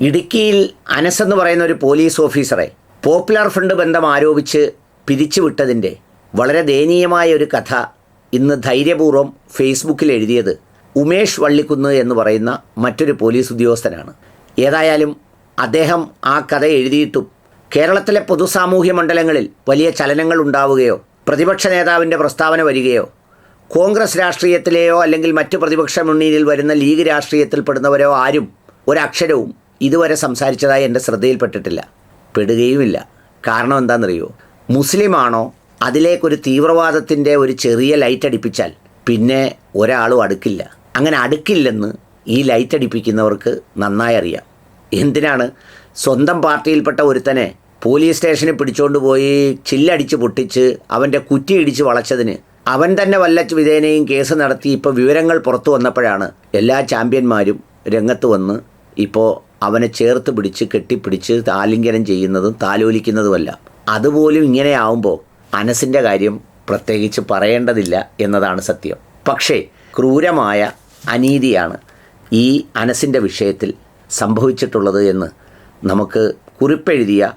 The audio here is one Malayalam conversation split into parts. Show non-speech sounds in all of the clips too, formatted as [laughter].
ഇടുക്കിയിൽ അനസ് എന്ന് പറയുന്ന ഒരു പോലീസ് ഓഫീസറെ പോപ്പുലർ ഫ്രണ്ട് ബന്ധം ആരോപിച്ച് പിരിച്ചുവിട്ടതിന്റെ വളരെ ദയനീയമായ ഒരു കഥ ഇന്ന് ധൈര്യപൂർവം ഫേസ്ബുക്കിൽ എഴുതിയത് ഉമേഷ് വള്ളിക്കുന്ന് എന്ന് പറയുന്ന മറ്റൊരു പോലീസ് ഉദ്യോഗസ്ഥനാണ്. ഏതായാലും അദ്ദേഹം ആ കഥ എഴുതിയിട്ടും കേരളത്തിലെ പൊതുസാമൂഹ്യ മണ്ഡലങ്ങളിൽ വലിയ ചലനങ്ങൾ ഉണ്ടാവുകയോ പ്രതിപക്ഷ നേതാവിന്റെ പ്രസ്താവന വരികയോ കോൺഗ്രസ് രാഷ്ട്രീയത്തിലെയോ അല്ലെങ്കിൽ മറ്റു പ്രതിപക്ഷ മുന്നണിയിൽ വരുന്ന ലീഗ് രാഷ്ട്രീയത്തിൽ പെടുന്നവരോ ആരും ഒരക്ഷരവും ഇതുവരെ സംസാരിച്ചതായി എന്റെ ശ്രദ്ധയിൽപ്പെട്ടിട്ടില്ല. പെടുകയുമില്ല. കാരണം എന്താണെന്നറിയോ? മുസ്ലിമാണോ അതിലേക്കൊരു തീവ്രവാദത്തിന്റെ ഒരു ചെറിയ ലൈറ്റ് അടിപ്പിച്ചാൽ പിന്നെ ഒരാളും അടുക്കില്ല. അങ്ങനെ അടുക്കില്ലെന്ന് ഈ ലൈറ്റ് അടിപ്പിക്കുന്നവർക്ക് നന്നായി അറിയാം. എന്തിനാണ്? സ്വന്തം പാർട്ടിയിൽപ്പെട്ട ഒരുത്തനെ പോലീസ് സ്റ്റേഷനിൽ പിടിച്ചുകൊണ്ട് പോയി ചില്ലടിച്ച് പൊട്ടിച്ച് അവന്റെ കുറ്റി ഇടിച്ച് വളച്ചതിന് അവൻ തന്നെ വല്ല വിധേനയും കേസ് നടത്തി ഇപ്പോൾ വിവരങ്ങൾ പുറത്തു വന്നപ്പോഴാണ് എല്ലാ ചാമ്പ്യന്മാരും രംഗത്ത് വന്ന് ഇപ്പോൾ അവനെ ചേർത്ത് പിടിച്ച് കെട്ടിപ്പിടിച്ച് ആലിംഗനം ചെയ്യുന്നതും താലോലിക്കുന്നതുമല്ല. അതുപോലും ഇങ്ങനെയാവുമ്പോൾ അനസിന്റെ കാര്യം പ്രത്യേകിച്ച് പറയേണ്ടതില്ല എന്നതാണ് സത്യം. പക്ഷേ ക്രൂരമായ അനീതിയാണ് ഈ അനസിന്റെ വിഷയത്തിൽ സംഭവിച്ചിട്ടുള്ളത് എന്ന് നമുക്ക് കുറിപ്പെഴുതിയ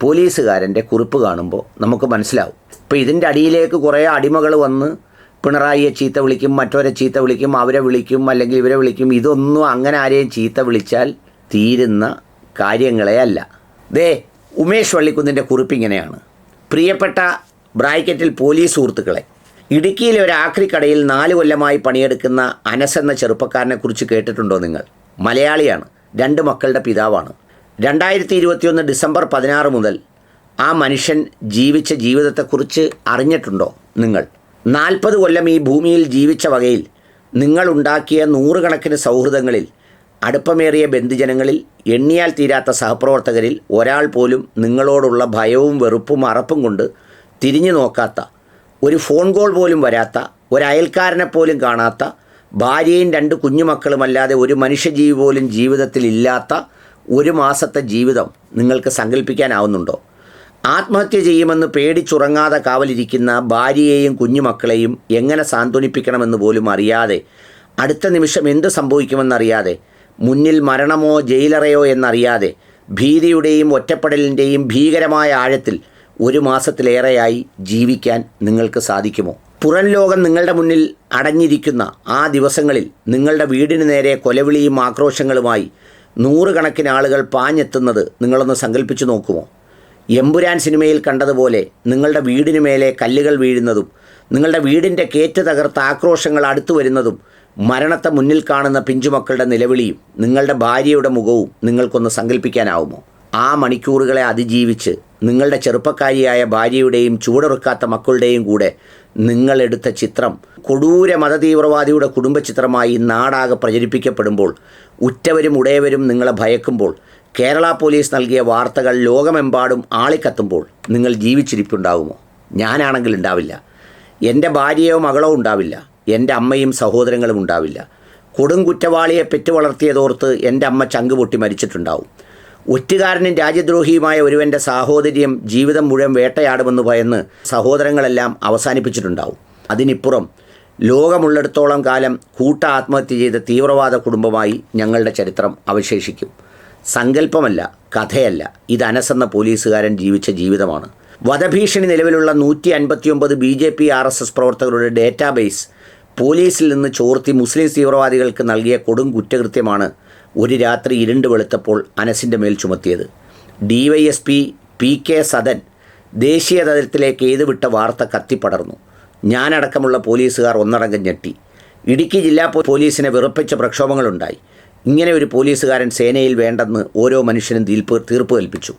പോലീസുകാരന്റെ കുറിപ്പ് കാണുമ്പോൾ നമുക്ക് മനസ്സിലാവും. ഇപ്പോൾ ഇതിന്റെ അടിയിലേക്ക് കുറേ അടിമകൾ വന്ന് പിണറായിയെ ചീത്ത വിളിക്കും മറ്റവരെ ചീത്ത വിളിക്കും അവരെ വിളിക്കും അല്ലെങ്കിൽ ഇവരെ വിളിക്കും ഇതൊന്നും അങ്ങനെ ആരെയും ചീത്ത വിളിച്ചാൽ തീരുന്ന കാര്യങ്ങളെ അല്ല. ദേ ഉമേഷ് വള്ളിക്കുന്നിന്റെ കുറിപ്പ് ഇങ്ങനെയാണ്. പ്രിയപ്പെട്ട ബ്രാക്കറ്റിൽ പോലീസ് സുഹൃത്തുക്കളെ ഇടുക്കിയിലെ ഒരു ആക്രിക്കടയിൽ നാല് കൊല്ലമായി പണിയെടുക്കുന്ന അനസ് എന്ന ചെറുപ്പക്കാരനെ കുറിച്ച് കേട്ടിട്ടുണ്ടോ നിങ്ങൾ? മലയാളിയാണ് രണ്ട് മക്കളുടെ പിതാവാണ്. രണ്ടായിരത്തി ഇരുപത്തിയൊന്ന് ഡിസംബർ പതിനാറ് മുതൽ ആ മനുഷ്യൻ ജീവിച്ച ജീവിതത്തെക്കുറിച്ച് അറിഞ്ഞിട്ടുണ്ടോ നിങ്ങൾ? നാൽപ്പത് കൊല്ലം ഈ ഭൂമിയിൽ ജീവിച്ച വകയിൽ നിങ്ങളുണ്ടാക്കിയ നൂറുകണക്കിന് സൗഹൃദങ്ങളിൽ അടുപ്പമേറിയ ബന്ധുജനങ്ങളിൽ എണ്ണിയാൽ തീരാത്ത സഹപ്രവർത്തകരിൽ ഒരാൾ പോലും നിങ്ങളോടുള്ള ഭയവും വെറുപ്പും അറപ്പും കൊണ്ട് തിരിഞ്ഞു നോക്കാത്ത ഒരു ഫോൺ കോൾ പോലും വരാത്ത ഒരു അയൽക്കാരനെ കാണാത്ത ഭാര്യയും രണ്ട് കുഞ്ഞുമക്കളുമല്ലാതെ ഒരു മനുഷ്യജീവി പോലും ജീവിതത്തിൽ ഇല്ലാത്ത ഒരു മാസത്തെ ജീവിതം നിങ്ങൾക്ക് സങ്കല്പിക്കാനാവുന്നുണ്ടോ ആത്മഹത്യ ചെയ്യുമെന്ന് പേടിച്ചുറങ്ങാതെ കാവലിരിക്കുന്ന ഭാര്യയെയും കുഞ്ഞുമക്കളെയും എങ്ങനെ സാന്ത്വനിപ്പിക്കണമെന്ന് പോലും അറിയാതെ അടുത്ത നിമിഷം എന്ത് സംഭവിക്കുമെന്നറിയാതെ മുന്നിൽ മരണമോ ജയിലറയോ എന്നറിയാതെ ഭീതിയുടെയും ഒറ്റപ്പെടലിന്റെയും ഭീകരമായ ആഴത്തിൽ ഒരു മാസത്തിലേറെയായി ജീവിക്കാൻ നിങ്ങൾക്ക് സാധിക്കുമോ? പുറം ലോകം നിങ്ങളുടെ മുന്നിൽ അടഞ്ഞിരിക്കുന്ന ആ ദിവസങ്ങളിൽ നിങ്ങളുടെ വീടിന് നേരെ കൊലവിളിയും ആക്രോശങ്ങളുമായി നൂറുകണക്കിന് ആളുകൾ പാഞ്ഞെത്തുന്നത് നിങ്ങളൊന്ന് സങ്കല്പിച്ചു നോക്കുമോ? എമ്പുരാൻ സിനിമയിൽ കണ്ടതുപോലെ നിങ്ങളുടെ വീടിന് മേലെ കല്ലുകൾ വീഴുന്നതും നിങ്ങളുടെ വീടിന്റെ കേറ്റ് തകർത്ത ആക്രോശങ്ങൾ അടുത്തു വരുന്നതും മരണത്തെ മുന്നിൽ കാണുന്ന പിഞ്ചുമക്കളുടെ നിലവിളിയും നിങ്ങളുടെ ഭാര്യയുടെ മുഖവും നിങ്ങൾക്കൊന്ന് സങ്കല്പിക്കാനാവുമോ ആ മണിക്കൂറുകളെ അതിജീവിച്ച് നിങ്ങളുടെ ചെറുപ്പക്കാരിയായ ഭാര്യയുടെയും ചൂടറുക്കാത്ത മക്കളുടെയും കൂടെ നിങ്ങളെടുത്ത ചിത്രം കൊടൂര മതതീവ്രവാദിയുടെ കുടുംബ ചിത്രമായി നാടാകെ പ്രചരിപ്പിക്കപ്പെടുമ്പോൾ ഉറ്റവരും ഉടയവരും നിങ്ങളെ ഭയക്കുമ്പോൾ കേരള പോലീസ് നൽകിയ വാർത്തകൾ ലോകമെമ്പാടും ആളിക്കത്തുമ്പോൾ നിങ്ങൾ ജീവിച്ചിരിപ്പുണ്ടാകുമോ ഞാനാണെങ്കിൽ ഉണ്ടാവില്ല. എന്റെ ഭാര്യയോ മകളോ ഉണ്ടാവില്ല. എന്റെ അമ്മയും സഹോദരങ്ങളും ഉണ്ടാവില്ല. കൊടും കുറ്റവാളിയെ പെറ്റു വളർത്തിയതോർത്ത് എന്റെ അമ്മ ചങ്ക് പൊട്ടി മരിച്ചിട്ടുണ്ടാവും. ഒറ്റുകാരനും രാജ്യദ്രോഹിയുമായ ഒരുവന്റെ സാഹോദര്യം ജീവിതം മുഴുവൻ വേട്ടയാടുമെന്ന് ഭയന്ന് സഹോദരങ്ങളെല്ലാം അവസാനിപ്പിച്ചിട്ടുണ്ടാവും. അതിനിപ്പുറം ലോകമുള്ളിടത്തോളം കാലം കൂട്ട ആത്മഹത്യ ചെയ്ത തീവ്രവാദ കുടുംബമായി ഞങ്ങളുടെ ചരിത്രം അവശേഷിക്കും. സങ്കല്പമല്ല കഥയല്ല ഇത് അനസെന്ന പോലീസുകാരൻ ജീവിച്ച ജീവിതമാണ്. വധഭീഷണി നിലവിലുള്ള നൂറ്റി അൻപത്തിയൊമ്പത് B J P R S S പ്രവർത്തകരുടെ ഡേറ്റാബേസ് പോലീസിൽ നിന്ന് ചോർത്തി മുസ്ലിം തീവ്രവാദികൾക്ക് നൽകിയ കൊടും കുറ്റകൃത്യമാണ് ഒരു രാത്രി ഇരുണ്ട് വെളുത്തപ്പോൾ അനസിന്റെ മേൽ ചുമത്തിയത്. ഡിവൈഎസ്പി പി കെ സദൻ ദേശീയ തലത്തിലേക്ക് എഴുതുവിട്ട വാർത്ത കത്തിപ്പടർന്നു ഞാനടക്കമുള്ള പോലീസുകാർ ഒന്നടങ്കം ഞെട്ടി. ഇടുക്കി ജില്ലാ പോലീസിനെ വിറപ്പിച്ച പ്രക്ഷോഭങ്ങളുണ്ടായി. ഇങ്ങനെ ഒരു പോലീസുകാരൻ സേനയിൽ വേണ്ടെന്ന് ഓരോ മനുഷ്യനും തീർപ്പ് തീർപ്പ് കൽപ്പിച്ചു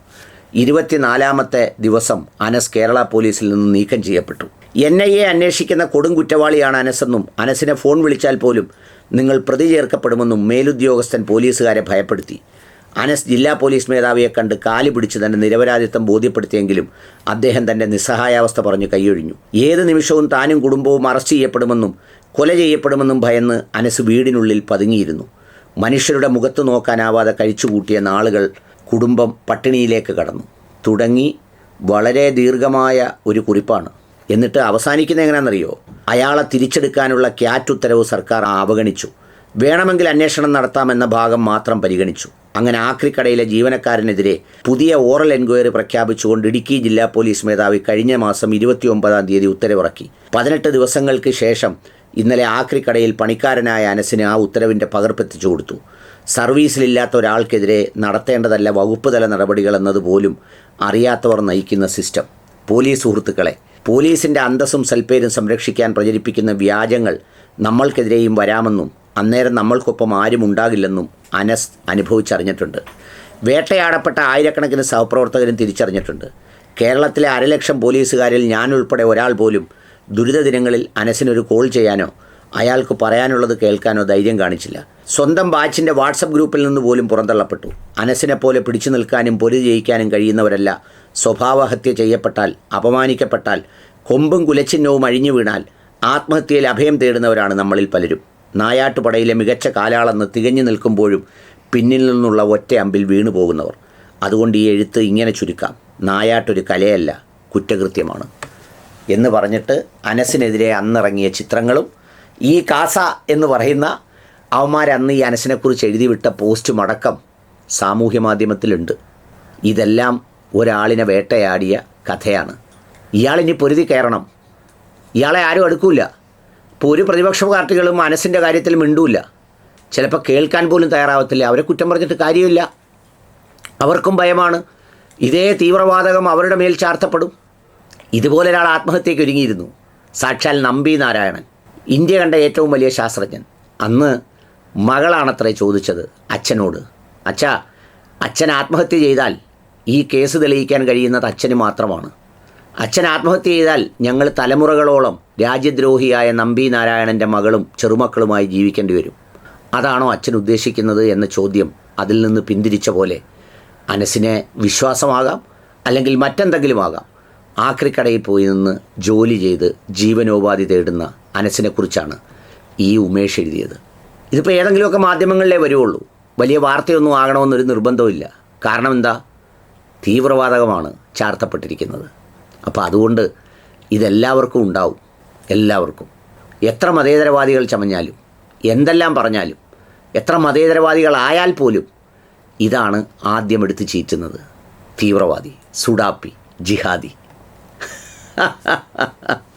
ഇരുപത്തിനാലാമത്തെ ദിവസം അനസ് കേരള പോലീസിൽ നിന്ന് നീക്കം ചെയ്യപ്പെട്ടു. എൻ ഐ എ അന്വേഷിക്കുന്ന കൊടും കുറ്റവാളിയാണ് അനസെന്നും അനസിനെ ഫോൺ വിളിച്ചാൽ പോലും നിങ്ങൾ പ്രതി ചേർക്കപ്പെടുമെന്നും മേലുദ്യോഗസ്ഥൻ പോലീസുകാരെ ഭയപ്പെടുത്തി. അനസ് ജില്ലാ പോലീസ് മേധാവിയെ കണ്ട് കാലി പിടിച്ച് തന്റെ നിരപരാധിത്വം ബോധ്യപ്പെടുത്തിയെങ്കിലും അദ്ദേഹം തന്റെ നിസ്സഹായാവസ്ഥ പറഞ്ഞ് കൈയൊഴിഞ്ഞു. ഏത് നിമിഷവും താനും കുടുംബവും അറസ്റ്റ് ചെയ്യപ്പെടുമെന്നും കൊല ചെയ്യപ്പെടുമെന്നും ഭയന്ന് അനസ് വീടിനുള്ളിൽ പതുങ്ങിയിരുന്നു. മനുഷ്യരുടെ മുഖത്ത് നോക്കാനാവാതെ കഴിച്ചുകൂട്ടിയ നാളുകൾ കുടുംബം പട്ടിണിയിലേക്ക് കടന്നു. തുടങ്ങി വളരെ ദീർഘമായ ഒരു കുറിപ്പാണ്. എന്നിട്ട് അവസാനിക്കുന്ന എങ്ങനെയാണെന്നറിയോ? അയാളെ തിരിച്ചെടുക്കാനുള്ള ക്യാറ്റ് ഉത്തരവ് സർക്കാർ അവഗണിച്ചു. വേണമെങ്കിൽ അന്വേഷണം നടത്താമെന്ന ഭാഗം മാത്രം പരിഗണിച്ചു. അങ്ങനെ ആക്രിക്കടയിലെ ജീവനക്കാരനെതിരെ പുതിയ ഓറൽ എൻക്വയറി പ്രഖ്യാപിച്ചുകൊണ്ട് ഇടുക്കി ജില്ലാ പോലീസ് മേധാവി കഴിഞ്ഞ മാസം ഇരുപത്തിയൊമ്പതാം തീയതി ഉത്തരവിറക്കി. പതിനെട്ട് ദിവസങ്ങൾക്ക് ശേഷം ഇന്നലെ ആക്രിക്കടയിൽ പണിക്കാരനായ അനസിന് ആ ഉത്തരവിന്റെ പകർപ്പെത്തിച്ചു കൊടുത്തു. സർവീസിലില്ലാത്ത ഒരാൾക്കെതിരെ നടത്തേണ്ടതല്ല വകുപ്പ് തല നടപടികൾ എന്നതുപോലും അറിയാത്തവർ നയിക്കുന്ന സിസ്റ്റം. പോലീസ് സുഹൃത്തുക്കളെ പോലീസിന്റെ അന്തസ്സും സൽപ്പേരും സംരക്ഷിക്കാൻ പ്രചരിപ്പിക്കുന്ന വ്യാജങ്ങൾ നമ്മൾക്കെതിരെയും വരാമെന്നും അന്നേരം നമ്മൾക്കൊപ്പം ആരും ഉണ്ടാകില്ലെന്നും അനസ് അനുഭവിച്ചറിഞ്ഞിട്ടുണ്ട്. വേട്ടയാടപ്പെട്ട ആയിരക്കണക്കിന് സഹപ്രവർത്തകരും തിരിച്ചറിഞ്ഞിട്ടുണ്ട്. കേരളത്തിലെ അരലക്ഷം പോലീസുകാരിൽ ഞാനുൾപ്പെടെ ഒരാൾ പോലും ദുരിത ദിനങ്ങളിൽ അനസിനൊരു കോൾ ചെയ്യാനോ അയാൾക്ക് പറയാനുള്ളത് കേൾക്കാനോ ധൈര്യം കാണിച്ചില്ല. സ്വന്തം ബാച്ചിന്റെ വാട്സപ്പ് ഗ്രൂപ്പിൽ നിന്ന് പോലും പുറന്തള്ളപ്പെട്ടു. അനസിനെ പോലെ പിടിച്ചു നിൽക്കാനും പൊലി ജയിക്കാനും കഴിയുന്നവരല്ല. സ്വഭാവഹത്യ ചെയ്യപ്പെട്ടാൽ അപമാനിക്കപ്പെട്ടാൽ കൊമ്പും കുലച്ചിഹ്നവും അഴിഞ്ഞു വീണാൽ ആത്മഹത്യയിൽ അഭയം തേടുന്നവരാണ് നമ്മളിൽ പലരും. നായാട്ടുപടയിലെ മികച്ച കാലാളെന്ന് തികഞ്ഞു നിൽക്കുമ്പോഴും പിന്നിൽ നിന്നുള്ള ഒറ്റ അമ്പിൽ വീണു പോകുന്നവർ. അതുകൊണ്ട് ഈ എഴുത്ത് ഇങ്ങനെ ചുരുക്കാം. നായാട്ടൊരു കലയല്ല കുറ്റകൃത്യമാണ്. എന്ന് പറഞ്ഞിട്ട് അനസിനെതിരെ അന്നിറങ്ങിയ ചിത്രങ്ങളും ഈ കാസ എന്ന് പറയുന്ന അവന്മാരന്ന് ഈ അനസിനെക്കുറിച്ച് എഴുതി വിട്ട പോസ്റ്റ് മടക്കം സാമൂഹ്യ മാധ്യമത്തിലുണ്ട് ഇതെല്ലാം ഒരാളിനെ വേട്ടയാടിയ കഥയാണ്. ഇയാളിനി പൊരുതി കയറണം. ഇയാളെ ആരും അടുക്കൂല. ഇപ്പോൾ ഒരു പ്രതിപക്ഷ പാർട്ടികളും മനസ്സിന്റെ കാര്യത്തിൽ മിണ്ടൂല. ചിലപ്പോൾ കേൾക്കാൻ പോലും തയ്യാറാവത്തില്ല. അവരെ കുറ്റം പറഞ്ഞിട്ട് കാര്യമില്ല. അവർക്കും ഭയമാണ്. ഇതേ തീവ്രവാതകം അവരുടെ മേൽ ചാർത്തപ്പെടും. ഇതുപോലെ ഒരാൾ ആത്മഹത്യയ്ക്ക് ഒരുങ്ങിയിരുന്നു. സാക്ഷാൽ നമ്പി നാരായണൻ. ഇന്ത്യ കണ്ട ഏറ്റവും വലിയ ശാസ്ത്രജ്ഞൻ. അന്ന് മകളാണത്രേ ചോദിച്ചത് അച്ഛനോട്. അച്ഛാ അച്ഛൻ ആത്മഹത്യ ചെയ്താൽ ഈ കേസ് തെളിയിക്കാൻ കഴിയുന്നത് അച്ഛന് മാത്രമാണ്. അച്ഛൻ ആത്മഹത്യ ചെയ്താൽ ഞങ്ങൾ തലമുറകളോളം രാജ്യദ്രോഹിയായ നമ്പി നാരായണന്റെ മകളും ചെറുമക്കളുമായി ജീവിക്കേണ്ടി വരും. അതാണോ അച്ഛൻ ഉദ്ദേശിക്കുന്നത് എന്ന ചോദ്യം അതിൽ നിന്ന് പിന്തിരിച്ച പോലെ. അനസിനെ വിശ്വാസമാകാം അല്ലെങ്കിൽ മറ്റെന്തെങ്കിലും ആകാം. ആക്രിക്കടയിൽ പോയി നിന്ന് ജോലി ചെയ്ത് ജീവനോപാധി തേടുന്ന അനസിനെക്കുറിച്ചാണ് ഈ ഉമേഷ് എഴുതിയത്. ഇതിപ്പോൾ ഏതെങ്കിലുമൊക്കെ മാധ്യമങ്ങളിലേ വരുള്ളൂ വലിയ വാർത്തയൊന്നും ആകണമെന്നൊരു നിർബന്ധമില്ല കാരണം എന്താ? തീവ്രവാതകമാണ് ചാർത്തപ്പെട്ടിരിക്കുന്നത്. അപ്പോൾ അതുകൊണ്ട് ഇതെല്ലാവർക്കും ഉണ്ടാവും. എല്ലാവർക്കും. എത്ര മതേതരവാദികൾ ചമഞ്ഞാലും എന്തെല്ലാം പറഞ്ഞാലും എത്ര മതേതരവാദികളായാൽ പോലും ഇതാണ് ആദ്യം എടുത്ത് ചീറ്റുന്നത്. തീവ്രവാദി സുഡാപ്പി ജിഹാദി. [laughs]